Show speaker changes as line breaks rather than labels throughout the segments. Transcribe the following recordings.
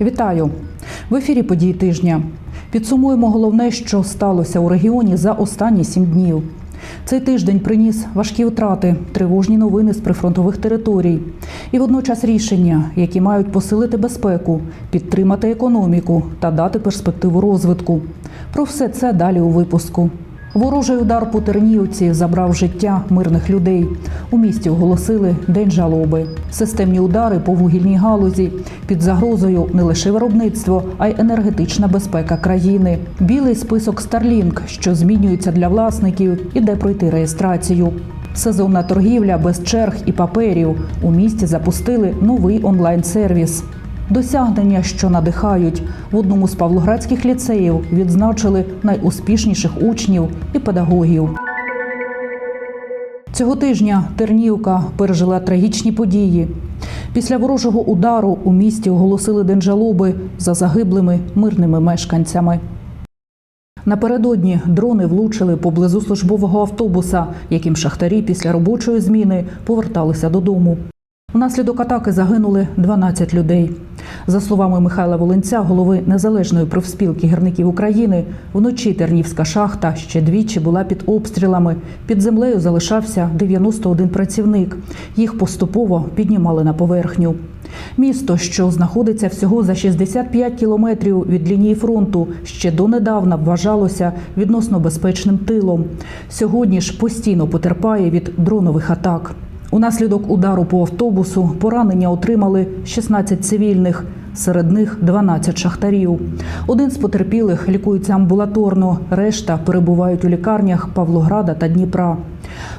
Вітаю в ефірі події тижня. Підсумуємо головне, що сталося у регіоні за останні сім днів. Цей тиждень приніс важкі втрати, тривожні новини з прифронтових територій і водночас рішення, які мають посилити безпеку, підтримати економіку та дати перспективу розвитку. Про все це далі у випуску. Ворожий удар по Тернівці забрав життя мирних людей. У місті оголосили день жалоби. Системні удари по вугільній галузі під загрозою не лише виробництво, а й енергетична безпека країни. Білий список Starlink, що змінюється для власників, і де пройти реєстрацію. Сезонна торгівля без черг і паперів. У місті запустили новий онлайн-сервіс. Досягнення, що надихають, в одному з павлоградських ліцеїв відзначили найуспішніших учнів і педагогів. Цього тижня Тернівка пережила трагічні події. Після ворожого удару у місті оголосили день жалоби за загиблими мирними мешканцями. Напередодні дрони влучили поблизу службового автобуса, яким шахтарі після робочої зміни поверталися додому. Внаслідок атаки загинули 12 людей. За словами Михайла Волинця, голови незалежної профспілки гірників України, вночі Тернівська шахта ще двічі була під обстрілами. Під землею залишався 91 працівник. Їх поступово піднімали на поверхню. Місто, що знаходиться всього за 65 кілометрів від лінії фронту, ще донедавна вважалося відносно безпечним тилом. Сьогодні ж постійно потерпає від дронових атак. Унаслідок удару по автобусу поранення отримали 16 цивільних, серед них 12 шахтарів. Один з потерпілих лікується амбулаторно, решта перебувають у лікарнях Павлограда та Дніпра.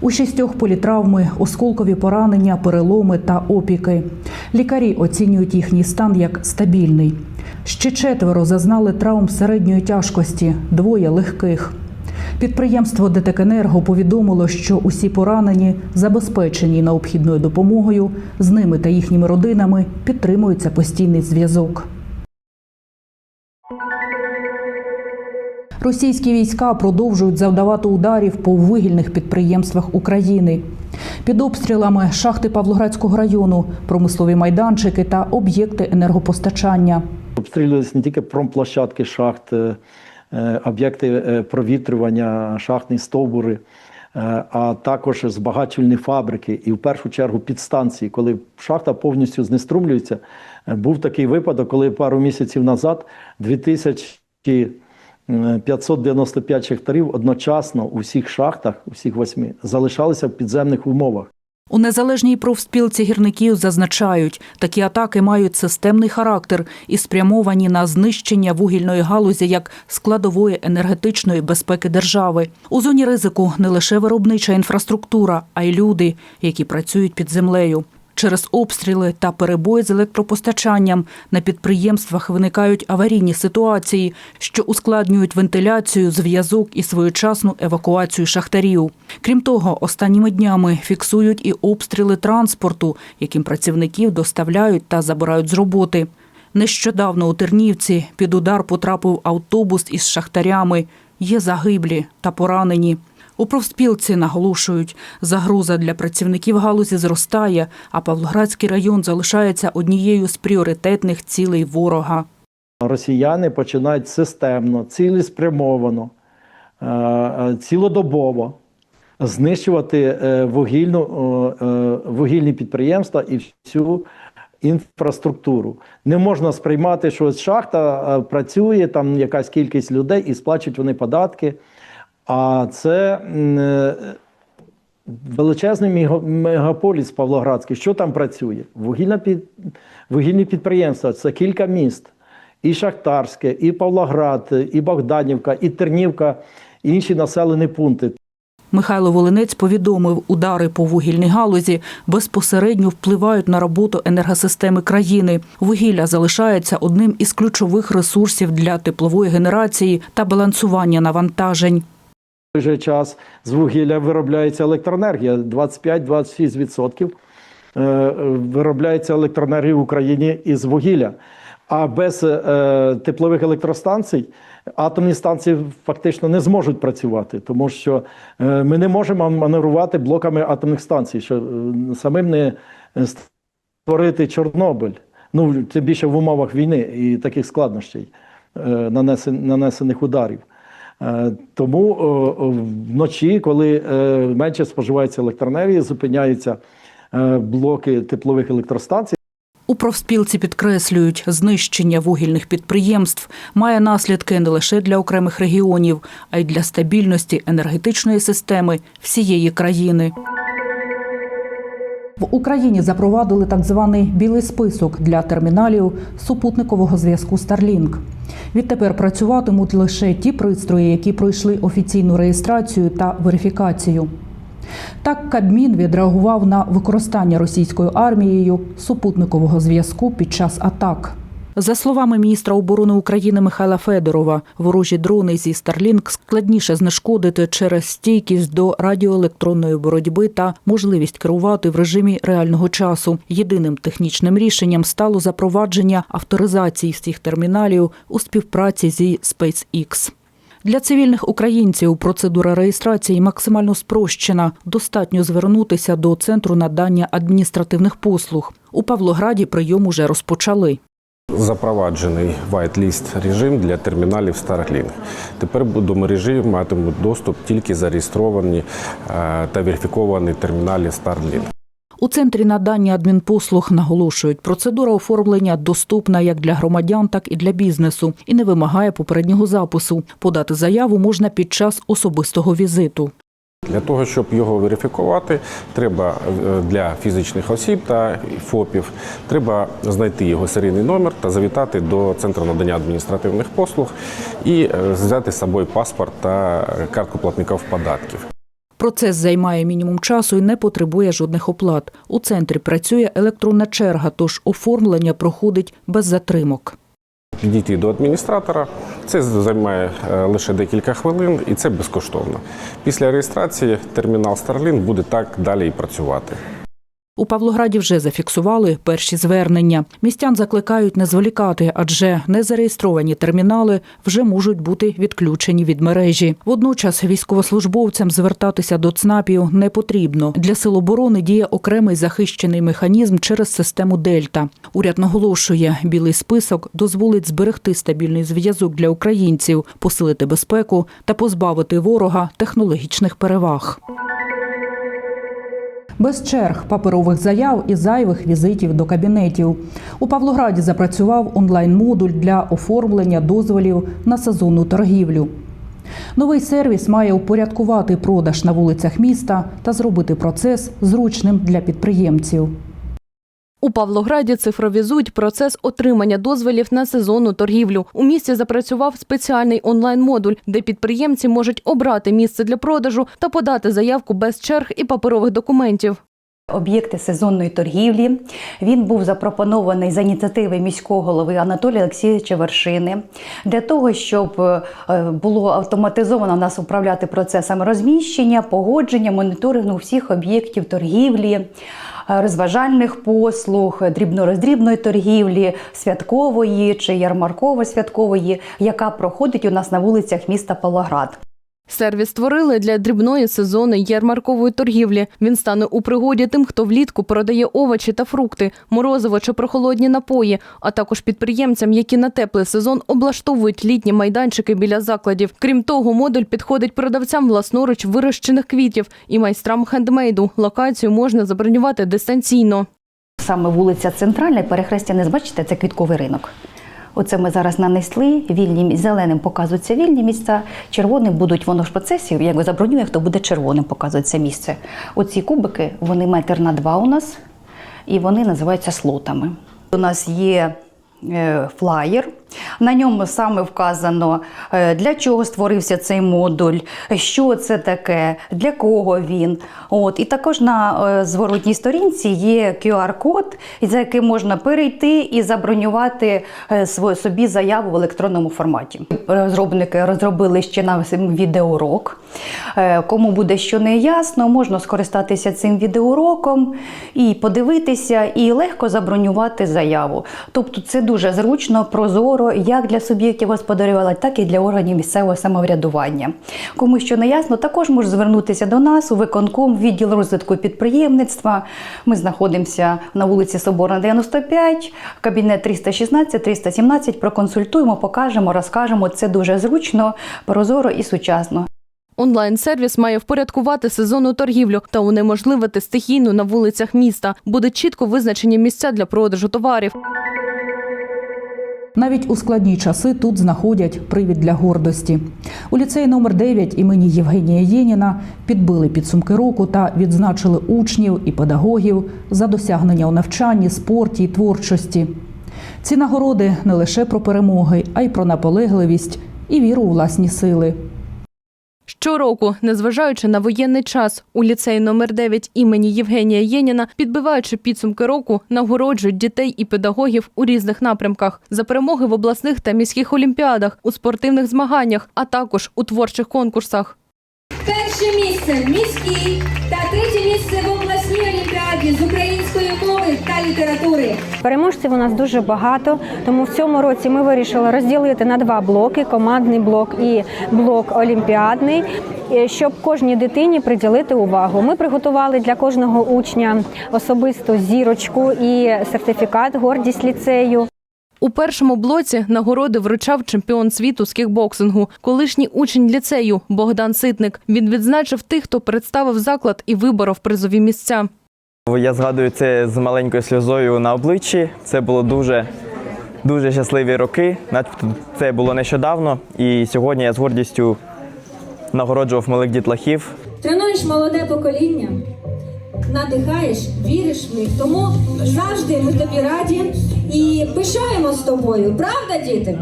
У шістьох політравми, осколкові поранення, переломи та опіки. Лікарі оцінюють їхній стан як стабільний. Ще четверо зазнали травм середньої тяжкості, двоє легких. Підприємство ДТЕКенерго повідомило, що усі поранені забезпечені необхідною допомогою. З ними та їхніми родинами підтримується постійний зв'язок. Російські війська продовжують завдавати ударів по вугільних підприємствах України. Під обстрілами шахти Павлоградського району, промислові майданчики та об'єкти енергопостачання.
Обстрілювалися не тільки промплощадки шахт, е, об'єкти е, провітрювання, шахтні стовбури, е, а також збагачувальні фабрики і в першу чергу підстанції, коли шахта повністю знеструмлюється. Е, Був такий випадок, коли пару місяців назад 2595 шахтарів одночасно у всіх шахтах, у всіх восьми, залишалися в підземних умовах.
У незалежній профспілці гірників зазначають, такі атаки мають системний характер і спрямовані на знищення вугільної галузі як складової енергетичної безпеки держави. У зоні ризику не лише виробнича інфраструктура, а й люди, які працюють під землею. Через обстріли та перебої з електропостачанням на підприємствах виникають аварійні ситуації, що ускладнюють вентиляцію, зв'язок і своєчасну евакуацію шахтарів. Крім того, останніми днями фіксують і обстріли транспорту, яким працівників доставляють та забирають з роботи. Нещодавно у Тернівці під удар потрапив автобус із шахтарями. Є загиблі та поранені. У профспілці наголошують, загроза для працівників галузі зростає, а Павлоградський район залишається однією з пріоритетних цілей ворога.
Росіяни починають системно, цілеспрямовано, е, е, цілодобово знищувати е, вугільну, вугільні підприємства і всю інфраструктуру. Не можна сприймати, що шахта працює, там якась кількість людей і сплачують вони податки. А це е, величезний мегаполіс Павлоградський. Що там працює? Вугільна під, вугільні підприємства це кілька міст. І Шахтарське, і Павлоград, і Богданівка, і Тернівка, і інші населені пункти.
Михайло Волинець повідомив, удари по вугільній галузі безпосередньо впливають на роботу енергосистеми країни. Вугілля залишається одним із ключових ресурсів для теплової генерації та балансування навантажень.
Той же час з вугілля виробляється електроенергія. 25-26% е, виробляється електроенергії в Україні із вугілля. А без е, теплових електростанцій атомні станції фактично не зможуть працювати, тому що е, ми не можемо маневрувати блоками атомних станцій, що е, самим не створити Чорнобиль. Ну, тим більше в умовах війни і таких складнощів, е, нанесен, нанесених ударів. Е, Тому вночі, коли е, менше споживається електроенергії, зупиняються е, блоки теплових електростанцій.
У профспілці підкреслюють, знищення вугільних підприємств має наслідки не лише для окремих регіонів, а й для стабільності енергетичної системи всієї країни. В Україні запровадили так званий білий список для терміналів супутникового зв'язку Starlink. Відтепер працюватимуть лише ті пристрої, які пройшли офіційну реєстрацію та верифікацію. Так Кабмін відреагував на використання російською армією супутникового зв'язку під час атак. За словами міністра оборони України Михайла Федорова, ворожі дрони зі Starlink складніше знешкодити через стійкість до радіоелектронної боротьби та можливість керувати в режимі реального часу. Єдиним технічним рішенням стало запровадження авторизації всіх терміналів у співпраці зі SpaceX. Для цивільних українців процедура реєстрації максимально спрощена. Достатньо звернутися до центру надання адміністративних послуг. У Павлограді прийом уже розпочали.
Запроваджений whitelist режим для терміналів Starlink. Тепер до мережі матимуть доступ тільки зареєстровані е, та верифіковані терміналі Starlink.
У центрі надання адмінпослуг наголошують, процедура оформлення доступна як для громадян, так і для бізнесу і не вимагає попереднього запису. Подати заяву можна під час особистого візиту.
Для того, щоб його верифікувати, треба е, для фізичних осіб та ФОПів треба знайти його серійний номер та завітати до центру надання адміністративних послуг і е, взяти з собою паспорт та картку платників податків.
Процес займає мінімум часу і не потребує жодних оплат. У центрі працює електронна черга, тож оформлення проходить без затримок.
Підійти до адміністратора. Це займає е, лише декілька хвилин і це безкоштовно. Після реєстрації термінал Starlink буде так далі і працювати.
У Павлограді вже зафіксували перші звернення. Містян закликають не зволікати, адже незареєстровані термінали вже можуть бути відключені від мережі. Водночас військовослужбовцям звертатися до ЦНАПів не потрібно. Для сил оборони діє окремий захищений механізм через систему Дельта. Уряд наголошує, білий список дозволить зберегти стабільний зв'язок для українців, посилити безпеку та позбавити ворога технологічних переваг. Без черг, паперових заяв і зайвих візитів до кабінетів. У Павлограді запрацював онлайн-модуль для оформлення дозволів на сезонну торгівлю. Новий сервіс має упорядкувати продаж на вулицях міста та зробити процес зручним для підприємців.
У Павлограді цифровізують процес отримання дозволів на сезонну торгівлю. У місті запрацював спеціальний онлайн-модуль, де підприємці можуть обрати місце для продажу та подати заявку без черг і паперових документів.
Об'єкти сезонної торгівлі він був запропонований за ініціативи міського голови Анатолія Олексійовича Вершини для того, щоб е, було автоматизовано нас управляти процесами розміщення, погодження, моніторингу всіх об'єктів торгівлі. е, Розважальних послуг, дрібно-роздрібної торгівлі, святкової чи ярмарково-святкової, яка проходить у нас на вулицях міста Павлоград.
Сервіс створили для дрібної сезонної ярмаркової торгівлі. Він стане у пригоді тим, хто влітку продає овочі та фрукти, морозиво чи прохолодні напої, а також підприємцям, які на теплий сезон облаштовують літні майданчики біля закладів. Крім того, модуль підходить продавцям власноруч вирощених квітів і майстрам хендмейду. Локацію можна забронювати дистанційно.
Саме вулиця Центральна, перехрестя не бачите, це квітковий ринок. Оце ми зараз нанесли, вільні зеленим показуються вільні місця, червоним будуть воно ж в процесі, як забронює, хто буде червоним показується місце. Оці кубики, вони метр на два у нас, і вони називаються слотами. У нас є е, флаєр, На ньому саме вказано, е, для чого створився цей модуль, що це таке, для кого він. От. І також на е, зворотній сторінці є QR-код, за яким можна перейти і забронювати е, собі заяву в електронному форматі. Розробники розробили ще на відеоурок. Кому буде що не ясно, можна скористатися цим відеоуроком і подивитися, і легко забронювати заяву. Тобто це дуже зручно, прозоро, як для суб'єктів господарювання, так і для органів місцевого самоврядування. Кому що не ясно, також може звернутися до нас у виконком, відділ розвитку підприємництва. Ми знаходимося на вулиці Соборна, 95, кабінет 316-317. Проконсультуємо, покажемо, розкажемо. Це дуже зручно, прозоро і сучасно.
Онлайн-сервіс має впорядкувати сезонну торгівлю та унеможливити стихійну на вулицях міста. Буде чітко визначені місця для продажу товарів.
Навіть у складні часи тут знаходять привід для гордості. У ліцеї номер 9 імені Євгенія Єніна підбили підсумки року та відзначили учнів і педагогів за досягнення у навчанні, спорті і творчості. Ці нагороди не лише про перемоги, а й про наполегливість і віру у власні сили.
Щороку, незважаючи на воєнний час, у ліцеї номер 9 імені Євгенія Єніна, підбиваючи підсумки року, нагороджують дітей і педагогів у різних напрямках за перемоги в обласних та міських олімпіадах, у спортивних змаганнях, а також у творчих конкурсах.
Перше місце в та третє місце в обласній та літератури.
Переможців у нас дуже багато, тому в цьому році ми вирішили розділити на два блоки: командний блок і блок олімпіадний, е, щоб кожній дитині приділити увагу. Ми приготували для кожного учня особисту зірочку і сертифікат гордість ліцею.
У першому блоці нагороди вручав чемпіон світу з кікбоксингу, колишній учень ліцею Богдан Ситник. Він відзначив тих, хто представив заклад і виборов призові місця.
Я згадую це з маленькою сльозою на обличчі. Це було дуже, дуже щасливі роки. Це було нещодавно. І сьогодні я з гордістю нагороджував малих дітлахів.
Тренуєш молоде покоління, надихаєш, віриш в них. Тому завжди ми тобі раді і пишаємо з тобою. Правда, діти?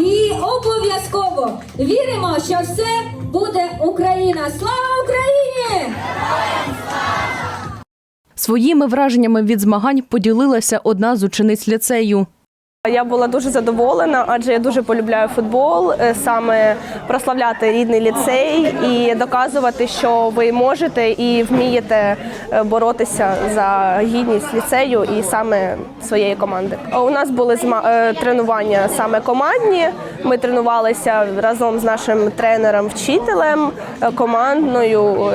І обов'язково віримо, що все буде Україна. Слава Україні!
Своїми враженнями від змагань поділилася одна з учениць ліцею.
Я була дуже задоволена, адже я дуже полюбляю футбол, е, саме прославляти рідний ліцей і доказувати, що ви можете і вмієте е, боротися за гідність ліцею і саме своєї команди. У нас були е, тренування саме командні. Ми тренувалися разом з нашим тренером, вчителем, командною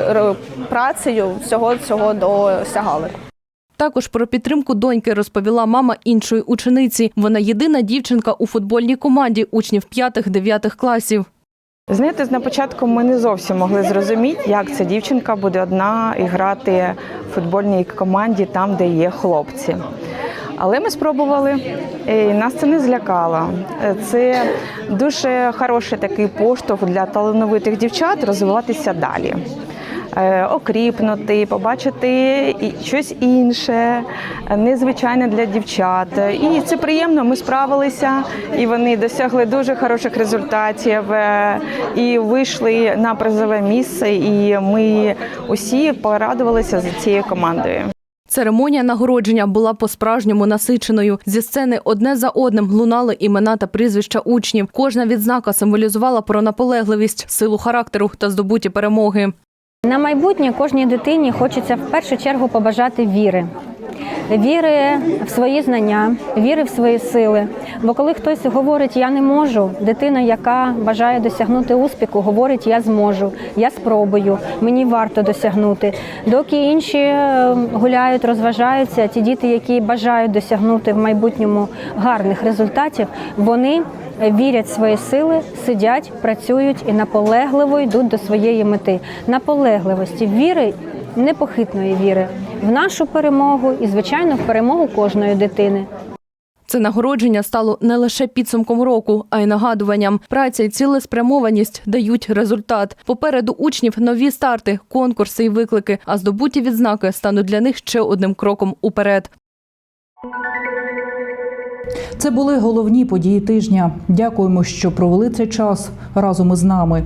працею. Всього цього досягали.
Також про підтримку доньки розповіла мама іншої учениці. Вона єдина дівчинка у футбольній команді учнів 5-9 класів.
Знаєте, на початку ми не зовсім могли зрозуміти, як ця дівчинка буде одна і грати в футбольній команді там, де є хлопці. Але ми спробували, і нас це не злякало. Це дуже хороший такий поштовх для талановитих дівчат розвиватися далі. Е, Окріпнути, побачити щось інше, незвичайне для дівчат. І це приємно. Ми справилися, і вони досягли дуже хороших результатів е, і вийшли на призове місце. І ми усі порадувалися за цією командою.
Церемонія нагородження була по-справжньому насиченою. Зі сцени одне за одним лунали імена та прізвища учнів. Кожна відзнака символізувала про наполегливість, силу характеру та здобуті перемоги.
На майбутнє кожній дитині хочеться в першу чергу побажати віри. Віри в свої знання, віри в свої сили. Бо коли хтось говорить Я не можу, дитина, яка бажає досягнути успіху, говорить Я зможу, я спробую, мені варто досягнути. Доки інші е, гуляють, розважаються, ті діти, які бажають досягнути в майбутньому гарних результатів, вони вірять свої сили, сидять, працюють і наполегливо йдуть до своєї мети. Наполегливості, віри, непохитної віри в нашу перемогу і, звичайно, в перемогу кожної дитини.
Це нагородження стало не лише підсумком року, а й нагадуванням. Праця і цілеспрямованість дають результат. Попереду учнів нові старти, конкурси і виклики, а здобуті відзнаки стануть для них ще одним кроком уперед.
Це були головні події тижня. Дякуємо, що провели цей час разом із нами.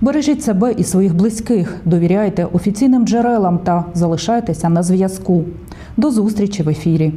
Бережіть себе і своїх близьких, довіряйте офіційним джерелам та залишайтеся на зв'язку. До зустрічі в ефірі.